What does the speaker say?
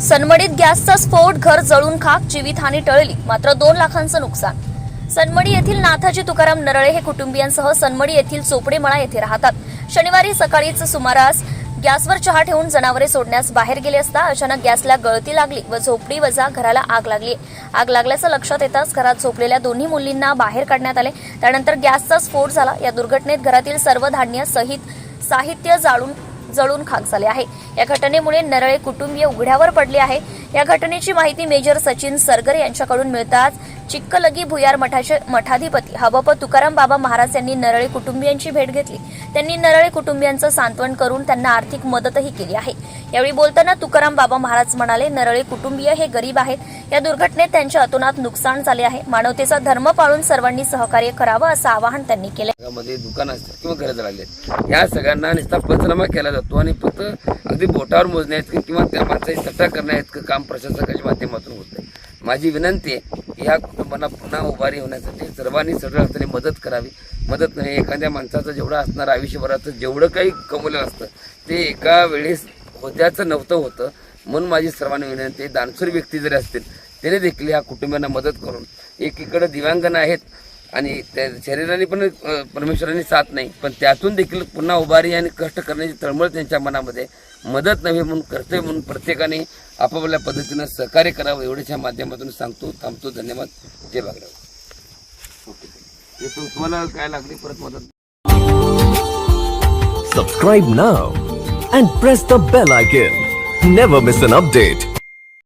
सनमडीत गॅसचा स्फोट घर जळून खाक जीवितहानी टळली मात्र दोन लाखांचं नुकसान. सनमडी येथील नाथाजी तुकाराम नरळे हे कुटुंबियांसह सनमडी येथील चोपडेमळा येथे राहतात. शनिवारी सकाळीच सुमारास गॅसवर चहा ठेवून जनावरे सोडण्यास बाहेर गेले असता अचानक गॅसला गळती लागली व झोपडी वजा घराला आग लागली. आग लागल्याचं लक्षात येताच घरात झोपलेल्या दोन्ही मुलींना बाहेर काढण्यात आले. त्यानंतर गॅसचा स्फोट झाला. या दुर्घटनेत घरातील सर्व धान्य सहित साहित्य जाळून जळून खाक झाले आहे. या घटनेमुळे नरळे कुटुंबीय उघड्यावर पडले आहे. या घटनेची माहिती मेजर सचिन सरगर यांच्याकडून मिळताच चिक्कलगी भुयार मठाचे मठाधिपती. हबप तुकाराम बाबा महाराज यांनी नरळे कुटुंबियांची भेट घेतली. त्यांनी नरळे कुटुंबियांचं सांत्वन करून त्यांना आर्थिक मदतही केली आहे. यावेळी बोलताना तुकाराम बाबा महाराज म्हणाले नरळे कुटुंबीय हे गरीब आहेत. या दुर्घटनेत त्यांच्या अतोनात नुकसान झाले आहे. मानवतेचा धर्म पाळून सर्वांनी सहकार्य करावं असं आवाहन त्यांनी केलं. दुकान असतात किंवा घरं जळाले या सगळ्यांना नुसता पंचनामा केला जातो आणि फक्त अगदी बोटावर मोजण्यात किंवा त्या माणसाची सट्टा करण्यात काम प्रशासकाच्या माध्यमातून होतं माझी विनंती आहे या कुटुंबांना पुन्हा उभारी होण्यासाठी सर्वांनी सगळं अर्थाने मदत करावी. मदत नाही एखाद्या माणसाचं जेवढं असणार आयुष्यभराचं जेवढं काही कमवलेलं असतं ते एका वेळेस होत्याचं नव्हतं होतं. म्हणून माझी सर्वांनी विनंती आहे दानशूर व्यक्ती जरी असतील त्याने देखील ह्या कुटुंबियांना मदत करून. एकीकडं दिव्यांगन आहेत आणि त्या शरीराने पण परमेश्वराने साथ नाही. पण त्यातून देखील पुन्हा उभारी आणि कष्ट करण्याची तळमळ त्यांच्या मनामध्ये मदत नव्हे म्हणून कर्तव्य म्हणून प्रत्येकाने आपापल्या पद्धतीनं सहकार्य करावं एवढ्याच्या माध्यमातून सांगतो थांबतो. धन्यवाद. जय बागडाव ओके. तुम्हाला काय लागली परत मदत? Subscribe now and press the bell icon. Never miss an update.